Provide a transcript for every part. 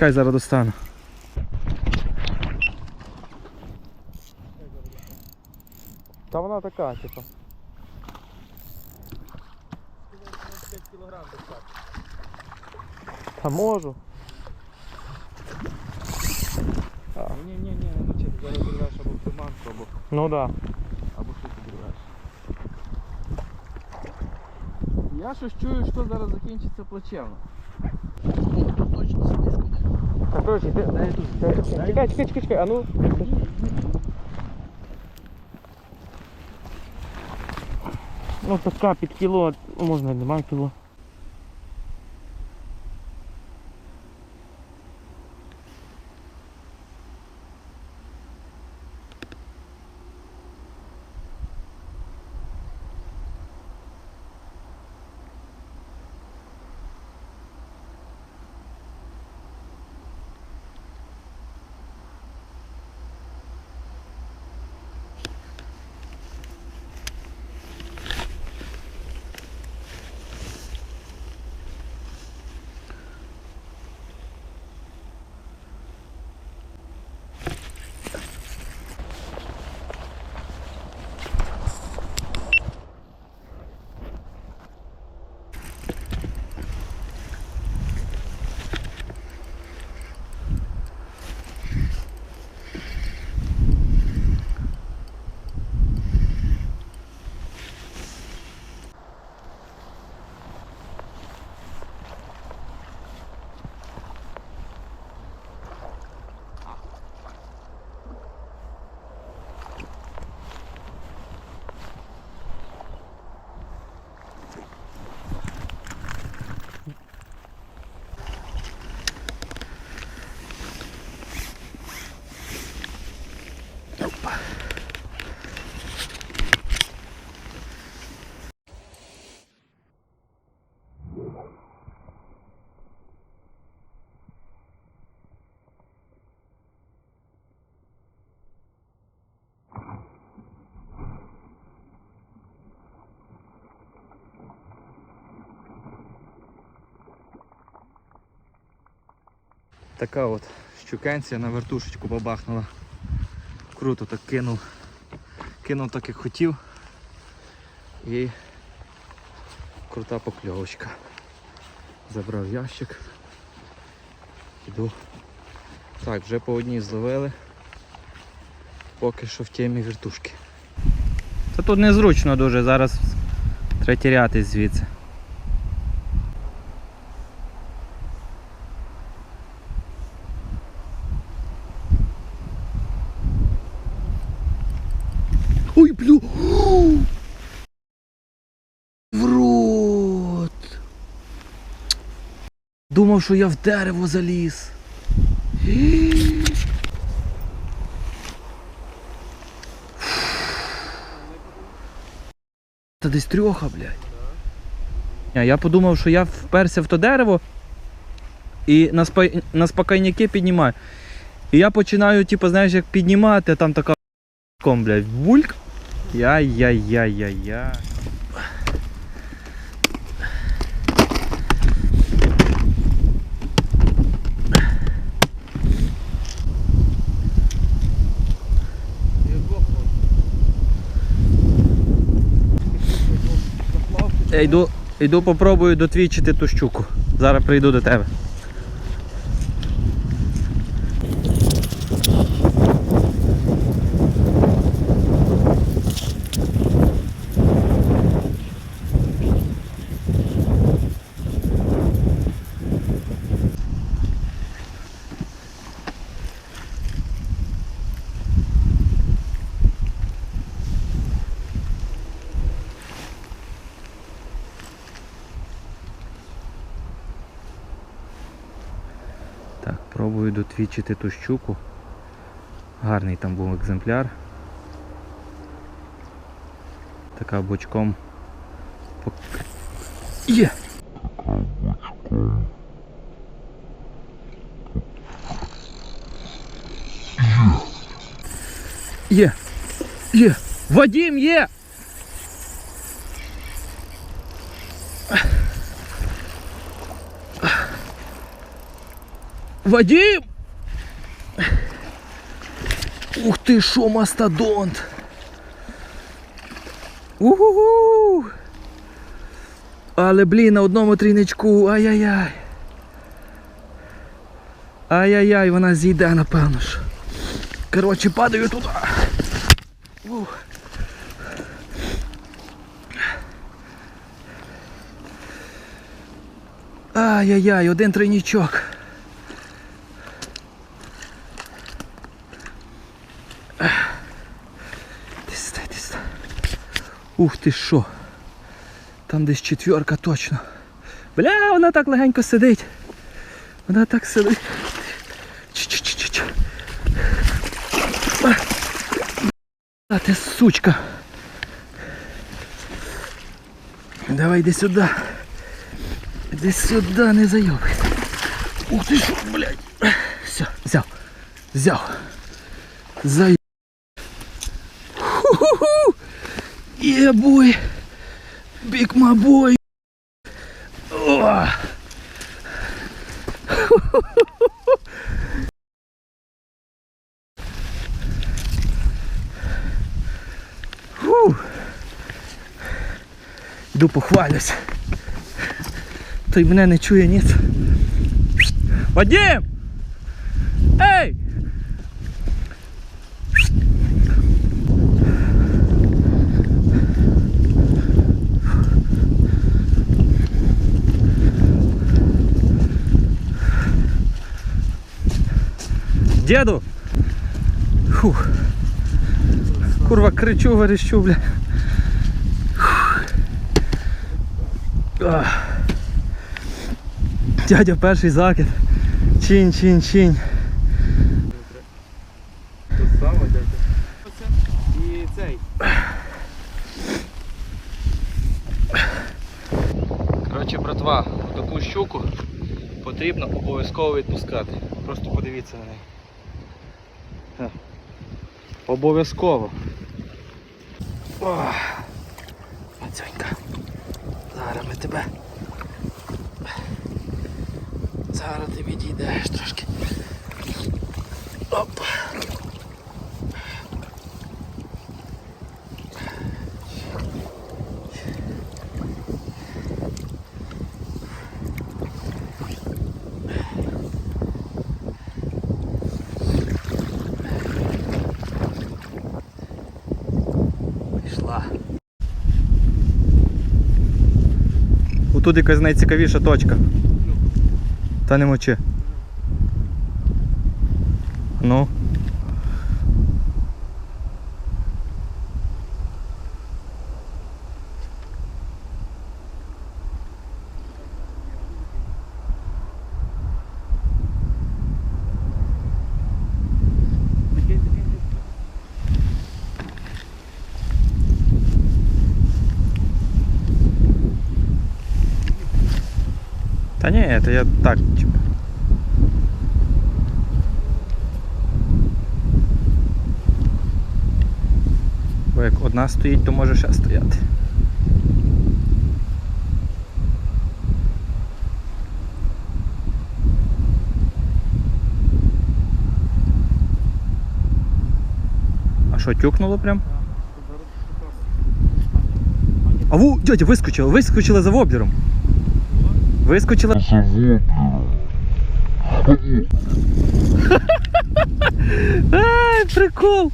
чекай, зараз достану. Та вона така, типу. 5 кілограм достати. Та можу. Ні, ні, ні, ну чи зараз зірвеш або приманку, або, Ну да. або що ти зірвеш. Я щось чую, що зараз закінчиться плачевно. О, тут точно слизько. Так, короче, ты... Чекай, чекай, чекай, чекай, а ну. Ну така під кіло, можна нема кіло. Така от щукенція на вертушечку бабахнула. Круто так кинув. Кинув так як хотів. І крута покльовочка. Забрав ящик. Іду. Так, вже по одній зловили. Поки що в темі вертушки. Та тут незручно дуже, зараз треба тірятись звідси. Думав, що я в дерево заліз. Та десь трьоха, блядь. Я подумав, що я вперся в то дерево і на, спа... на спокійняки піднімаю. І я починаю, типу, знаєш, як піднімати, а там така блядь, бульк. Яй-яй-яй-яй-яй. Я йду, йду попробую дотвічити ту щуку. Зараз прийду до тебе. Так, пробую дотвічити ту щуку. Гарний там був екземпляр. Така бочком. Є! Є! Є! Вадим є! Вадим! Ух ти що, мастодонт! Угу! Але, блін, на одному трійничку, ай-яй-яй. Ай-яй-яй, вона зійде, напевно ж. Коротше, падаю туди. Ух. Ай-яй-яй, один тройнічок. Десь та, десь та. Ух ти що. Там десь четверка точно. Бля, вона так легенько сидить. Вона так сидить. Ч-ч-ч-ч-ч. А ти сучка. Давай йди сюди. Іди сюди, не зайобай. Ух ти що, блядь. Все, взяв. Взяв. Зай. Yeah, boy. Big my boy. О. Фу. Йду похвалюсь. Той мене не чує ніц. Вадим! Ей! Деду! Фух. Курва, кричу, верещу, бля. Дядя перший закид. Чинь, чинь, чинь. Тут саме, дядя. І цей. Коротше, братва, таку щуку потрібно обов'язково відпускати. Просто подивіться на неї. Обов'язково. Мацьонька. Зараз ми тебе. Зараз ти відійдеш трошки. Оп. Отут якась найцікавіша точка. Та не мочи. Ну. Та ні, це я так, типу. Бо як одна стоїть, то може ще стояти. А що, тюкнуло прям? А ву, дядя, вискочила, вискочила за воблером. Вискочила. Ай, прикол!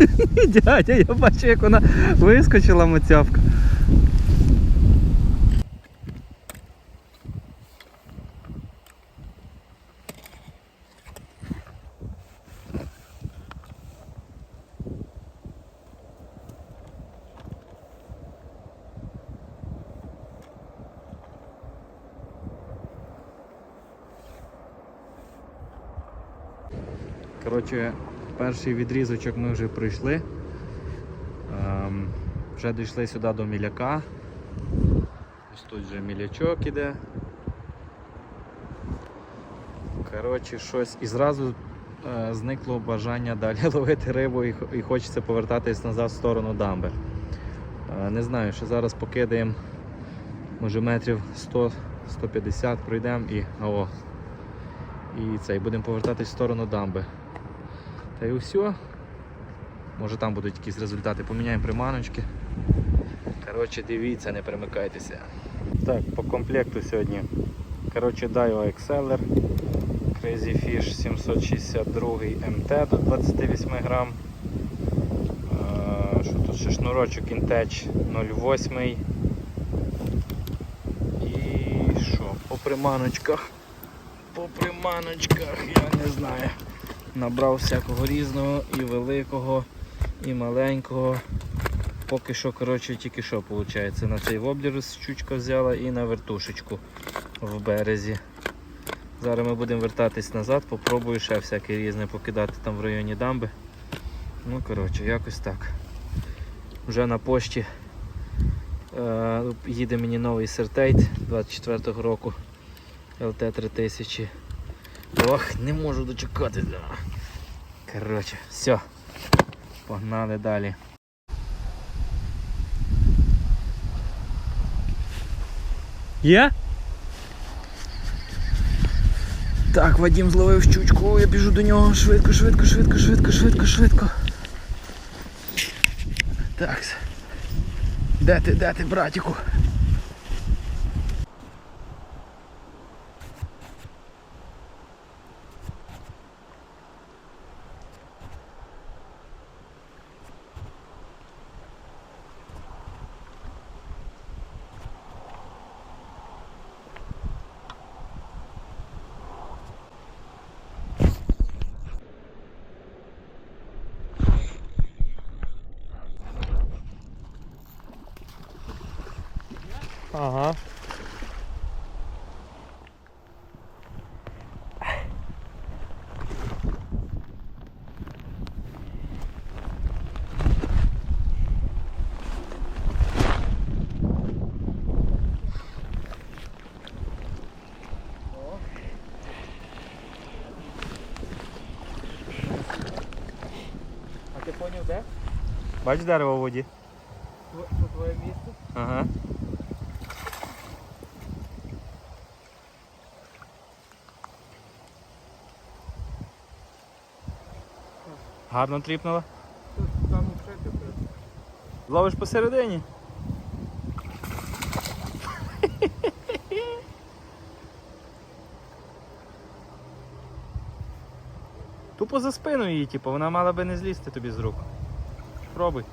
Дядя, я бачу, як вона вискочила моцявка. Коротше, перший відрізочок ми вже пройшли. Ем, вже дійшли сюди до міляка. Ось тут вже мілячок іде. Коротше, щось і зразу е, зникло бажання далі ловити рибу і, і хочеться повертатись назад в сторону дамби. Е, не знаю, що зараз покидаємо Може метрів 100-150 пройдемо і о. І це, і будемо повертатись в сторону дамби. Та й все. Може там будуть якісь результати. Поміняємо приманочки. Коротше, дивіться, не перемикайтеся. Так, по комплекту сьогодні. Коротше, Daiwa Exceller, Crazy Fish 762 MT до 28 грам. Е, Що тут ще шнурочок Intech 08. І що? По приманочках. По приманочках, я не знаю. Набрав всякого різного і великого, і маленького. Поки що, коротше, тільки що виходить. На цей воблер щучка взяла і на вертушечку в березі. Зараз ми будемо вертатись назад, попробую ще всяке різне покидати там в районі дамби. Ну, коротше, якось так. Вже на пошті е, їде мені новий сертейт 24-го року LT3000. Ох, не можу дочекатися. Коротше, все. Погнали далі. Є? Так, Вадим зловив щучку, я біжу до нього швидко, швидко, швидко, швидко, швидко, швидко. Так. Де ти, де ти, братіку? Ага. А ти поняв де? Бач дерево в воді? Що твоє місце? Ага. Гарно тріпнула. Там. Ловиш посередині. Тупо за спину її, типу, вона мала би не злізти тобі з рук. Пробуй.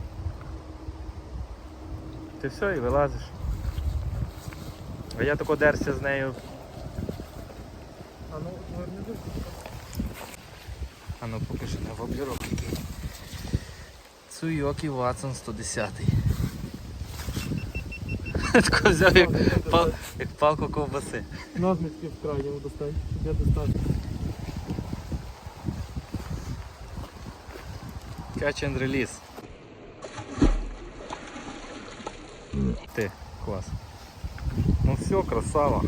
Ти все і вилазиш. А я тако дерся з нею. А ну, гарний дух. А ну покажи на воблерок який. Цуйокі Ватсон 110. Тако взяв як, пал, як палку ковбаси. Ножнички в крайньому достань. Я достану. Catch and release. Ти, клас. Ну все, красава.